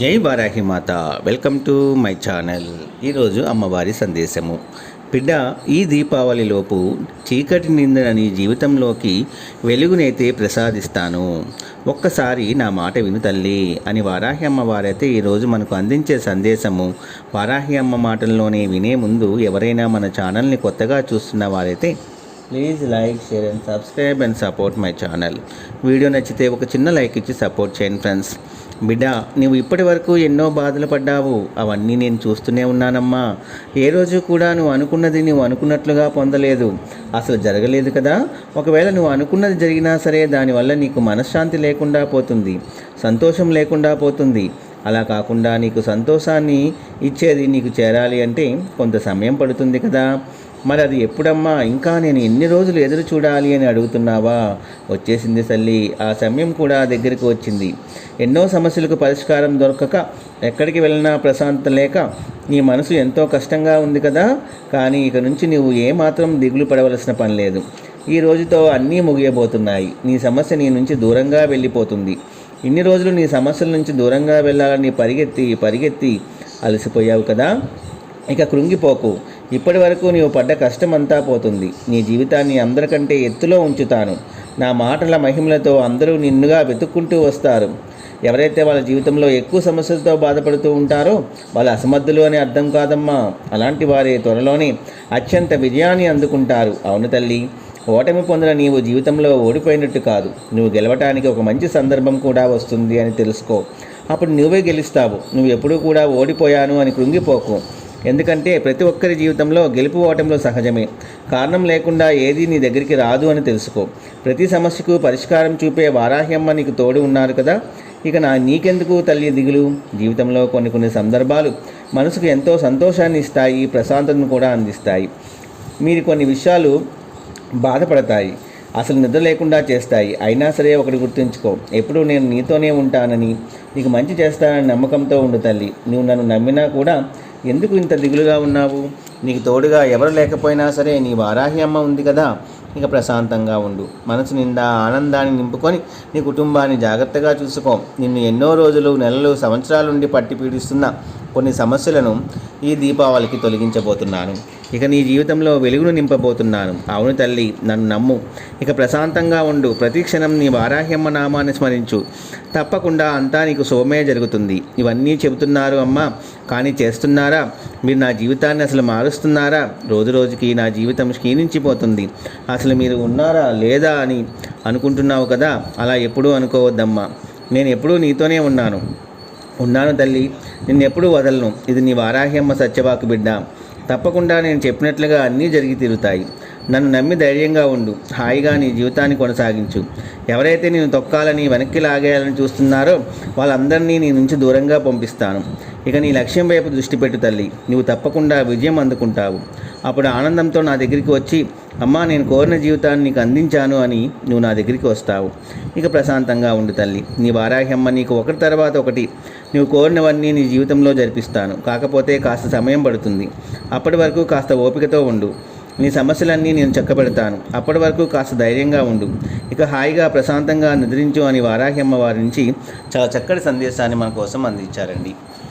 జై వారాహి మాత. Welcome to my channel. ఈరోజు అమ్మవారి సందేశము. బిడ్డ ఈ దీపావళిలోపు చీకటి నిందిన నీ జీవితంలోకి వెలుగునైతే ప్రసాదిస్తాను. ఒక్కసారి నా మాట విను తల్లి అని వారాహి అమ్మవారైతే ఈరోజు మనకు అందించే సందేశము. వారాహి అమ్మ మాటల్లోనే వినే ముందు ఎవరైనా మన ఛానల్ని కొత్తగా చూస్తున్న వారైతే please like share and subscribe and support my channel. Video నచ్చితే ఒక చిన్న లైక్ ఇచ్చి సపోర్ట్ చేయండి ఫ్రెండ్స్. బిడ్డ నువ్వు ఇప్పటి వరకు ఎన్నో బాధలు పడ్డావు. అవన్నీ నేను చూస్తూనే ఉన్నానమ్మా. ఏ రోజు కూడా నువ్వు అనుకున్నది నువ్వు అనుకున్నట్లుగా పొందలేదు. అసలు జరగలేదు కదా? ఒకవేళ నువ్వు అనుకున్నది జరిగినా సరే దానివల్ల నీకు మనశ్శాంతి లేకుండా పోతుంది సంతోషం లేకుండా పోతుంది. అలా కాకుండా నీకు సంతోషాన్ని ఇచ్చేది నీకు చేరాలి అంటే కొంత సమయం పడుతుంది కదా? మరి అది ఎప్పుడమ్మా? ఇంకా నేను ఎన్ని రోజులు ఎదురు చూడాలి అని అడుగుతున్నావా? వచ్చేసింది తల్లి. ఆ సమయం కూడా దగ్గరికి వచ్చింది. ఎన్నో సమస్యలకు పరిష్కారం దొరకక ఎక్కడికి వెళ్ళినా ప్రశాంతత లేక నీ మనసు ఎంతో కష్టంగా ఉంది కదా? కానీ ఇక నుంచి నువ్వు ఏమాత్రం దిగులు పడవలసిన పని లేదు. ఈ రోజుతో అన్నీ ముగియబోతున్నాయి. నీ సమస్య నీ నుంచి దూరంగా వెళ్ళిపోతుంది. ఇన్ని రోజులు నీ సమస్యల నుంచి దూరంగా వెళ్ళాలని పరిగెత్తి పరిగెత్తి అలసిపోయావు కదా? ఇక కృంగిపోకు. ఇప్పటి వరకు నీవు పడ్డ కష్టమంతా పోతుంది. నీ జీవితాన్ని అందరికంటే ఎత్తులో ఉంచుతాను. నా మాటల మహిమలతో అందరూ నిన్నుగా వెతుక్కుంటూ వస్తారు. ఎవరైతే వాళ్ళ జీవితంలో ఎక్కువ సమస్యలతో బాధపడుతూ ఉంటారో వాళ్ళ అసమర్థులు అని అర్థం కాదమ్మా. అలాంటి వారే త్వరలోనే అత్యంత విజయాన్ని అందుకుంటారు. అవును తల్లి ఓటమి పొందిన నీవు జీవితంలో ఓడిపోయినట్టు కాదు. నువ్వు గెలవటానికి ఒక మంచి సందర్భం కూడా వస్తుంది అని తెలుసుకో. అప్పుడు నువ్వే గెలుస్తావు. నువ్వు ఎప్పుడూ కూడా ఓడిపోయాను అని కృంగిపోకు. ఎందుకంటే ప్రతి ఒక్కరి జీవితంలో గెలుపు ఓటంలో సహజమే. కారణం లేకుండా ఏది నీ దగ్గరికి రాదు అని తెలుసుకో. ప్రతి సమస్యకు పరిష్కారం చూపే వారాహ్యమ్మ నీకు తోడు ఉన్నారు కదా. ఇక నా నీకెందుకు తల్లి దిగులు? జీవితంలో కొన్ని కొన్ని సందర్భాలు మనసుకు ఎంతో సంతోషాన్ని ఇస్తాయి ప్రశాంతతను కూడా అందిస్తాయి. మీరు కొన్ని విషయాలు బాధపడతాయి అసలు నిద్ర లేకుండా చేస్తాయి. అయినా సరే ఒకటి గుర్తుంచుకో. ఎప్పుడూ నేను నీతోనే ఉంటానని. నీకు మంచి చేస్తానని నమ్మకంతో ఉండు తల్లి. నువ్వు నన్ను నమ్మినా కూడా ఎందుకు ఇంత దిగులుగా ఉన్నావు? నీకు తోడుగా ఎవరు లేకపోయినా సరే నీ వారాహి అమ్మ ఉంది కదా. ఇక ప్రశాంతంగా ఉండు. మనసు నిండా ఆనందాన్ని నింపుకొని నీ కుటుంబాన్ని జాగ్రత్తగా చూసుకో. నిన్ను ఎన్నో రోజులు నెలలు సంవత్సరాల నుండి పట్టి పీడిస్తున్న కొన్ని సమస్యలను ఈ దీపావళికి తొలగించబోతున్నాను. ఇక నీ జీవితంలో వెలుగును నింపబోతున్నాను. అవును తల్లి నన్ను నమ్ము. ఇక ప్రశాంతంగా ఉండు. ప్రతి క్షణం నీ వారాహ్యమ్మ నామాన్ని స్మరించు. తప్పకుండా అంతా నీకు సోమే జరుగుతుంది. ఇవన్నీ చెబుతున్నారు అమ్మా. కానీ చేస్తున్నారా? మీరు నా జీవితాన్ని అసలు మారుస్తున్నారా? రోజు రోజుకి నా జీవితం క్షీణించిపోతుంది. అసలు మీరు ఉన్నారా లేదా అని అనుకుంటున్నావు కదా? అలా ఎప్పుడూ అనుకోవద్దమ్మా. నేను ఎప్పుడూ నీతోనే ఉన్నాను. ఉన్నాను తల్లి నిన్నెప్పుడూ వదలను. ఇది నీ వారాహ్యమ్మ సత్యవాకు బిడ్డ. తప్పకుండా నేను చెప్పినట్లుగా అన్నీ జరిగి తీరుతాయి. నన్ను నమ్మి ధైర్యంగా ఉండు. హాయిగా నీ జీవితాన్ని కొనసాగించు. ఎవరైతే నేను తొక్కాలని వెనక్కి లాగేయాలని చూస్తున్నారో వాళ్ళందరినీ నీ నుంచి దూరంగా పంపిస్తాను. ఇక నీ లక్ష్యం వైపు దృష్టి పెట్టు తల్లి. నువ్వు తప్పకుండా విజయం అందుకుంటావు. అప్పుడు ఆనందంతో నా దగ్గరికి వచ్చి అమ్మా నేను కోరిన జీవితాన్ని నీకు అందించాను అని నువ్వు నా దగ్గరికి వస్తావు. ఇక ప్రశాంతంగా ఉండు తల్లి. నీ వారాహ్యమ్మ నీకు ఒకటి తర్వాత ఒకటి నువ్వు కోరినవన్నీ నీ జీవితంలో జరిపిస్తాను. కాకపోతే కాస్త సమయం పడుతుంది. అప్పటి వరకు కాస్త ఓపికతో ఉండు. నీ సమస్యలన్నీ నేను చక్కబెడతాను. అప్పటి వరకు కాస్త ధైర్యంగా ఉండు. ఇక హాయిగా ప్రశాంతంగా నిద్రించు అని వారాహ్యమ్మ వారి నుంచి చాలా చక్కటి సందేశాన్ని మన కోసం అందించారండి.